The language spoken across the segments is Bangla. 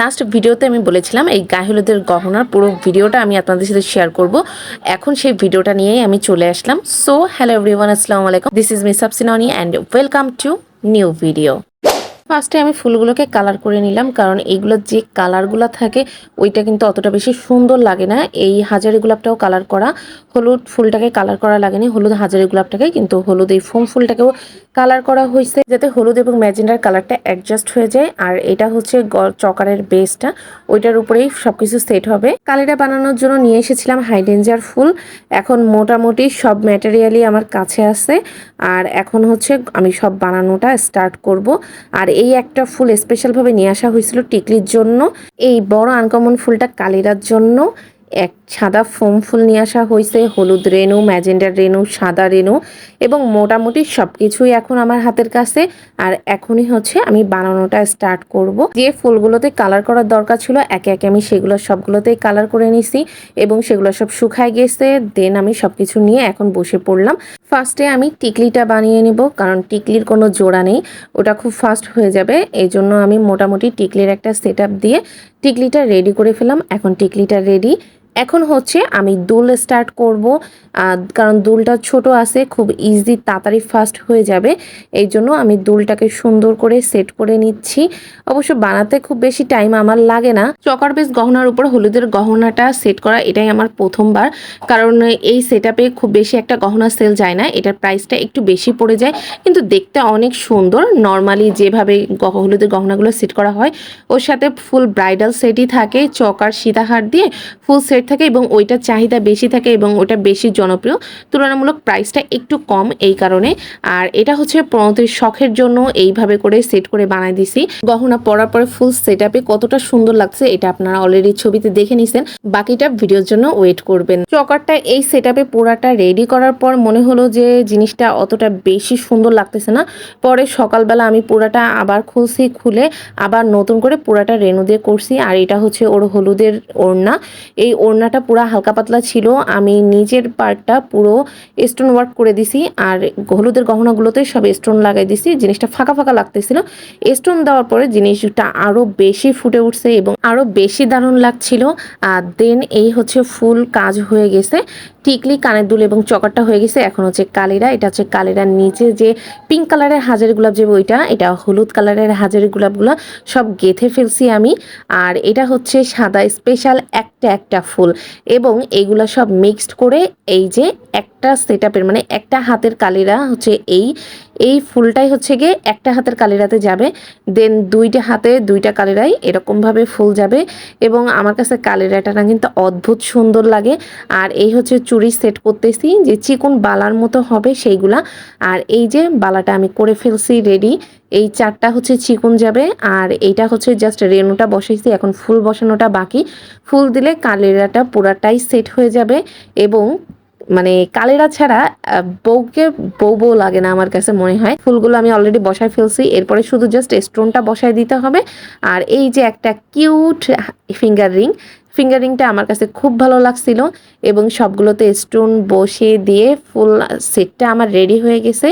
লাস্ট ভিডিওতে আমি বলেছিলাম, এই গায়ে হলুদের গহনার পুরো ভিডিওটা আমি আপনাদের সাথে শেয়ার করব। এখন সেই ভিডিওটা নিয়েই আমি চলে আসলাম। সো হ্যালো এভরিওয়ান আসসালামু আলাইকুম। This is miss সাবসিননি and welcome to new video ফার্স্টে আমি ফুলগুলোকে কালার করে নিলাম, কারণ এইগুলোর যে কালারগুলো থাকে, ওইটা কিন্তু অতটা বেশি সুন্দর লাগে না। এই হাজারি গোলাপটাও কালার করা, হলুদ ফুলটাকে কালার করা লাগেনি, হলুদ হাজারি গোলাপটাকে, কিন্তু হলুদ এই ফোম ফুলটাকেও কালার করা হয়েছে, যাতে হলুদ এবং ম্যাজেন্ডার কালারটা অ্যাডজাস্ট হয়ে যায়। আর এটা হচ্ছে চকারের বেসটা ওইটার উপরেই সবকিছু সেট হবে। কালিটা বানানোর জন্য নিয়ে এসেছিলাম হাইডেঞ্জার ফুল। এখন মোটামুটি সব ম্যাটেরিয়ালই আমার কাছে আছে। আর এখন হচ্ছে আমি সব বানানোটা স্টার্ট করব। আর এই একটা ফুল স্পেশালভাবে নিয়ে আসা হয়েছিল টিকলির জন্য। এই বড় আনকমন ফুলটা কালিরার জন্য। এক সাদা ফোম ফুল নিয়ে আসা হয়েছে, হলুদ রেনু ম্যাজেন্ডার রেনু সাদা রেনু এবং মোটামুটি সব কিছুই এখন আমার হাতের কাছে। আর এখনই হচ্ছে আমি বানানোটা স্টার্ট করব। যে ফুলগুলোতে কালার করার দরকার ছিল, একে একে আমি সেগুলো সবগুলোতেই কালার করে নিছি এবং সেগুলো সব শুকায় গেছে। দেন আমি সব কিছু নিয়ে এখন বসে পড়লাম। ফার্স্টে আমি টিকলিটা বানিয়ে নিব, কারণ টিকলির কোনো জোড়া নেই। ওটা খুব ফাস্ট হয়ে যাবে এই জন্য আমি মোটামুটি টিকলির একটা সেট দিয়ে টিকলিটা রেডি করে ফেলাম এখন টিকলিটা রেডি এখন হচ্ছে আমি দুল স্টার্ট করব। কারণ দুলটা ছোট আছে, খুব ইজি তাড়াতাড়ি ফাস্ট হয়ে যাবে। এই জন্য আমি দুলটাকে সুন্দর করে সেট করে নিচ্ছি। অবশ্য বানাতে খুব বেশি টাইম আমার লাগে না। চকার বেস গহনার উপর হলুদের গহনাটা সেট করা এটাই আমার প্রথমবার। কারণ এই সেট খুব বেশি একটা গহনা সেল যায় না, এটার প্রাইসটা একটু বেশি পড়ে যায়। কিন্তু দেখতে অনেক সুন্দর। নর্মালি যেভাবে হলুদের গহনাগুলো সেট করা হয়, ওর সাথে ফুল ব্রাইডাল সেটই থাকে, চকার সীতাহার দিয়ে ফুল সেট থাকে এবং ওইটার চাহিদা বেশি থাকে এবং ওটা বেশি জনপ্রিয়। তুলনামূলক প্রাইসটা একটু কম এই কারণে। আর এটা হচ্ছে প্রণতির শখের জন্য এইভাবে করে সেট করে বানাই দিছি। গহনা পরার পরে ফুল সেট কতটা সুন্দর লাগছে এটা আপনারা অলরেডি ছবিতে দেখে নিছেন। বাকিটা ভিডিওর জন্য ওয়েট করবেন। চকারটা এই সেট আপে পুরাটা রেডি করার পর মনে হলো যে জিনিসটা অতটা বেশি সুন্দর লাগতেছে না। পরে সকালবেলা আমি পুরাটা আবার খুলছি, খুলে আবার নতুন করে পুরাটা রেনু দিয়ে করছি। আর এটা হচ্ছে ওর হলুদের ওড়না। এই ওড়নাটা পুরো হালকা পাতলা ছিল। আমি নিজের পার্টটা পুরো স্টোন ওয়ার্ক করে দিছি আর হলুদের গহনাগুলোতে সব স্টোন লাগাই দিছি। জিনিসটা ফাঁকা ফাঁকা লাগতেছিল। স্টোন দেওয়ার পরে জিনিসটা আরও বেশি ফুটে উঠছে এবং আরও বেশি দারুণ লাগছিল। আর দেন এই হচ্ছে ফুল কাজ হয়ে গেছে। টিকলি কানের দুল এবং চকারটা হয়ে গেছে। এখন হচ্ছে কালিরা, এটা হচ্ছে কালিরার নিচে যে পিঙ্ক কালারের হাজারি গোলাপ যে বইটা, এটা হলুদ কালারের হাজারি গোলাপগুলো সব গেথে ফেলছি আমি। আর এটা হচ্ছে সাদা স্পেশাল একটা একটা ফুল এবং এগুলো সব মিক্সড করে এই যে একটা সেট মানে একটা হাতের কালিরা হচ্ছে এই এই ফুলটাই হচ্ছে গিয়ে একটা হাতের কালিরাতে যাবে দেন দুইটা হাতে দুইটা কালিরাই এরকমভাবে ফুল যাবে এবং আমার কাছে কালিরাটা না কিন্তু অদ্ভুত সুন্দর লাগে। আর এই হচ্ছে চুড়ি সেট করতেছি যে চিকন বালার মতো হবে সেইগুলা। আর এই যে বালাটা আমি করে ফেলছি রেডি এই চারটা হচ্ছে চিকন যাবে। আর এইটা হচ্ছে জাস্ট রেনুটা বসাইছি, এখন ফুল বসানোটা বাকি। ফুল দিলে কালেরাটা পুরাটাই সেট হয়ে যাবে এবং মানে কালেরা ছাড়া বউকে বউ বউ লাগে না আমার কাছে মনে হয়। ফুলগুলো আমি অলরেডি বসায় ফেলছি। এরপরে শুধু জাস্ট স্টোনটা বসায় দিতে হবে। আর এই যে একটা কিউট ফিঙ্গার রিং ফিঙ্গার রিংটা আমার কাছে খুব ভালো লাগছিল এবং সবগুলোতে স্টোন বসিয়ে দিয়ে ফুল সেটটা আমার রেডি হয়ে গেছে।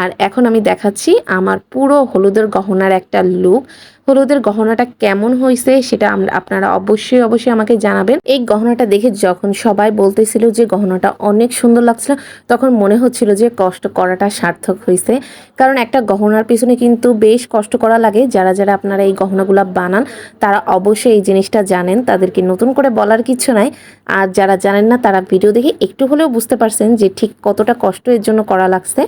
আর এখন আমি দেখাচ্ছি আমার পুরো হলুদের গহনার একটা লুক হলুদের গহনাটা কেমন হয়েছে সেটা আপনারা অবশ্যই অবশ্যই আমাকে জানাবেন। এই গহনাটা দেখে যখন সবাই বলতেছিল যে গহনাটা অনেক সুন্দর লাগছিল, তখন মনে হচ্ছিল যে কষ্ট করাটা সার্থক হয়েছে। কারণ একটা গহনার পিছনে কিন্তু বেশ কষ্ট করা লাগে। যারা যারা আপনারা এই গহনাগুলো বানান, তারা অবশ্যই এই জিনিসটা জানেন। তাদেরকে নতুন করে বলার কিছু নাই। আর যারা জানেন না, তারা ভিডিও দেখে একটু হলেও বুঝতে পারছেন যে ঠিক কতটা কষ্ট এর জন্য করা লাগছে।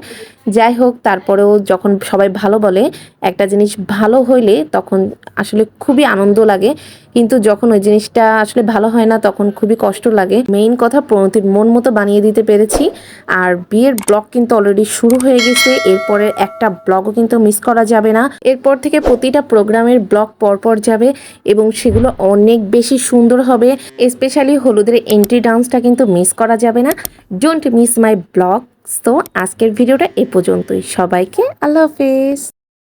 যাই হোক, তারপরেও যখন সবাই ভালো বলে, একটা জিনিস ভালো হইলে তখন আসলে খুবই আনন্দ লাগে। কিন্তু যখন ওই জিনিসটা আসলে ভালো হয় না, তখন খুবই কষ্ট লাগে। মেইন কথা প্রণতির মন মতো বানিয়ে দিতে পেরেছি। আর বিয়ের ব্লগ কিন্তু অলরেডি শুরু হয়ে গেছে। এরপরে একটা ব্লগও কিন্তু মিস করা যাবে না। এরপর থেকে প্রতিটা প্রোগ্রামের ব্লগ পরপর যাবে এবং সেগুলো অনেক বেশি সুন্দর হবে। স্পেশালি হলুদের এন্ট্রি ডান্সটা কিন্তু মিস করা যাবে না। ডোন্ট মিস মাই ব্লগ তো আজকের ভিডিওটা এ পর্যন্তই। সবাইকে আল্লাহ হাফেজ।